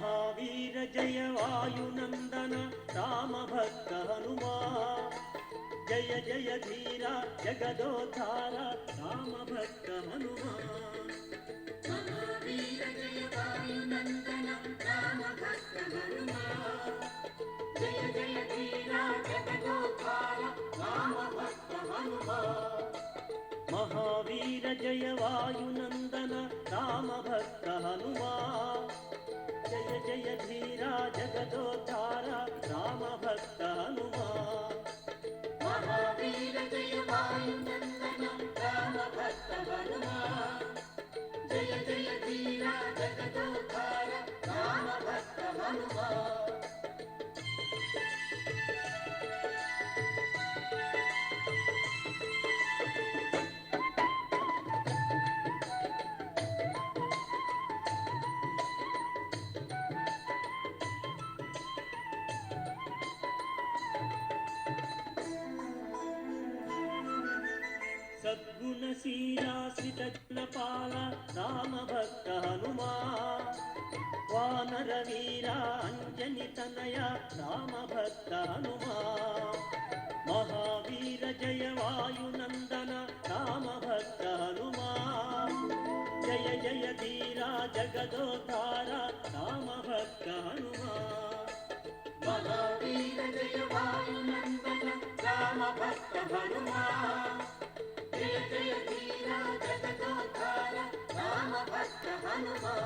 మహావీర జయ వాయునందన రామ భక్త హనుమా. జయ జయ ధీర జగదోధార రామభక్త హనుమా. మహావీర జయ వాయునందన రామ భక్త హనుమా జయ జయ ధీర జగదోద్ధార రామ భక్త హనుమా మహావీర జయ వాయునందన రామ భక్త హనుమా. సద్గుణశీలాశ్రిత గుణపాల వానర వీర అంజని తనయ రామభక్త హనుమా మహావీర జయ వాయునందన రామ భక్త హనుమా జయ జయ ధీరా ధీర రామ భక్త హనుమా మహావీర జయ వాయునందన రామ భక్త హనుమా జయ జయ ధీర జగదోద్ధార రామ భక్త హనుమా